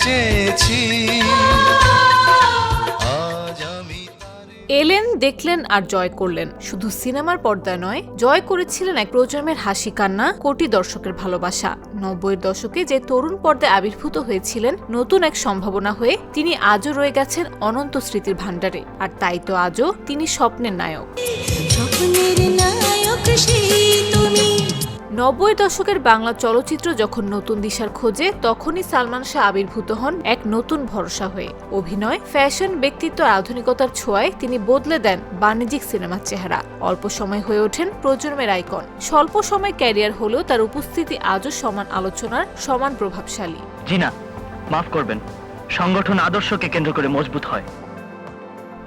চেয়েছি। এলেন দেখলেন আর জয় করলেন। শুধু সিনেমার পর্দায় নয় জয় করেছিলেন এক প্রজন্মের হাসি কান্না কোটি দর্শকের ভালোবাসা। নব্বইয়ের দশকে যে তরুণ পর্দায় আবির্ভূত হয়েছিলেন নতুন এক সম্ভাবনা হয়ে তিনি আজও রয়ে গেছেন অনন্ত স্মৃতির ভাণ্ডারে। আর তাই তো আজও তিনি স্বপ্নের নায়ক। নব্বই দশকের বাংলা চলচ্চিত্র যখন নতুন দিশার খোঁজে, তখনই সালমান শাহ আবির্ভূত হন এক নতুন ভরসা হয়ে। অভিনয়, ফ্যাশন, ব্যক্তিত্ব, আধুনিকতার ছোঁয়ায় তিনি বদলে দেন বাণিজ্যিক সিনেমার চেহারা। অল্প সময় হয়ে ওঠেন প্রজন্মের আইকন। স্বল্প সময় ক্যারিয়ার হলেও তার উপস্থিতি আজও সমান আলোচনার, সমান প্রভাবশালী। জি না মাফ করবেন। সংগঠন আদর্শকে কেন্দ্র করে মজবুত হয়।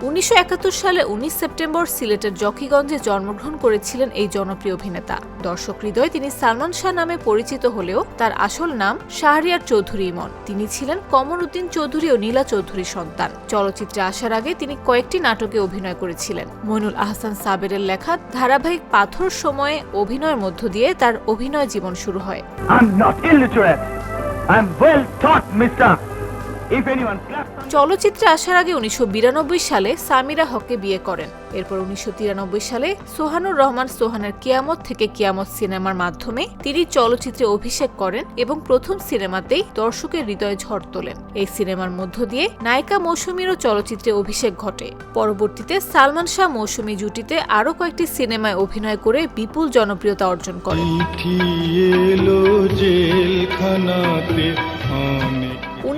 উনিশশো একাত্তর সালে উনিশ সেপ্টেম্বর সিলেটের জকিগঞ্জে জন্মগ্রহণ করেছিলেন এই জনপ্রিয় অভিনেতা। দর্শক হৃদয়ে তিনি সালমান শাহ নামে পরিচিত হলেও তার আসল নাম শাহরিয়ার চৌধুরী ইমন। তিনি ছিলেন কমর উদ্দিন চৌধুরী ও নীলা চৌধুরীর সন্তান। চলচ্চিত্রে আসার আগে তিনি কয়েকটি নাটকে অভিনয় করেছিলেন। মইনুল আহসান সাবেরের লেখা ধারাবাহিক পাথর সময়ে অভিনয়ের মধ্য দিয়ে তার অভিনয় জীবন শুরু হয়. চলচ্চিত্রে আসার আগে উনিশশো বিরানব্বই সালে সামিরা হককে বিয়ে করেন। এরপর উনিশশো তিরানব্বই সালে সোহানুর রহমান সোহানের কিয়ামত থেকে কিয়ামত সিনেমার মাধ্যমে তিনি চলচ্চিত্রে অভিষেক করেন এবং প্রথম সিনেমাতেই দর্শকের হৃদয়ে ঝড় তোলেন। এই সিনেমার মধ্য দিয়ে নায়িকা মৌসুমীরও চলচ্চিত্রে অভিষেক ঘটে। পরবর্তীতে সালমান শাহ মৌসুমী জুটিতে আরও কয়েকটি সিনেমায় অভিনয় করে বিপুল জনপ্রিয়তা অর্জন করেন।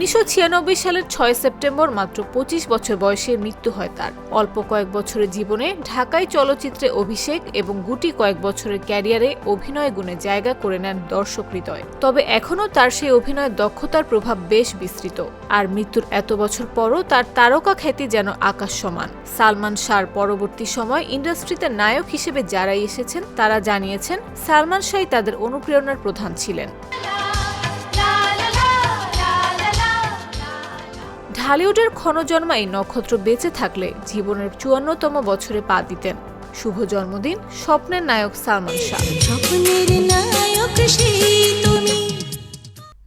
উনিশশো ছিয়ানব্বই সালের ছয় সেপ্টেম্বর মাত্র পঁচিশ বছর বয়সে মৃত্যু হয় তার। অল্প কয়েক বছরের জীবনে ঢাকায় চলচ্চিত্রে অভিষেক এবং গুটি কয়েক বছরের ক্যারিয়ারে অভিনয় গুণে জায়গা করে নেন দর্শক হৃদয়। তবে এখনও তার সেই অভিনয়ের দক্ষতার প্রভাব বেশ বিস্তৃত। আর মৃত্যুর এত বছর পরও তার তারকা খ্যাতি যেন আকাশ সমান। সালমান শাহর পরবর্তী সময় ইন্ডাস্ট্রিতে নায়ক হিসেবে যারাই এসেছেন, তারা জানিয়েছেন, সালমান শাহই তাদের অনুপ্রেরণার প্রধান ছিলেন। ঢালিউডের ক্ষণজন্মা এই নক্ষত্র বেঁচে থাকলে জীবনের চুয়ান্নতম বছরে পা দিতেন। শুভ জন্মদিন স্বপ্নের নায়ক সালমান শাহ। স্বপ্নের নায়ক সেই তুমি।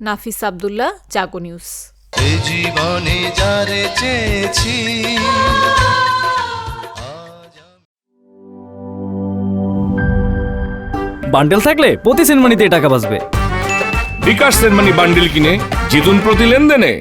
নাফিস আবদুল্লাহ জাগো নিউজ। জীবনে যারে চেয়েছি বান্ডেল থাকলে প্রতি সেনমানিতে টাকা বাঁচবে। বিকাশ সেনমানি বান্ডিল কিনে জিতুন প্রতি লেনদেনে।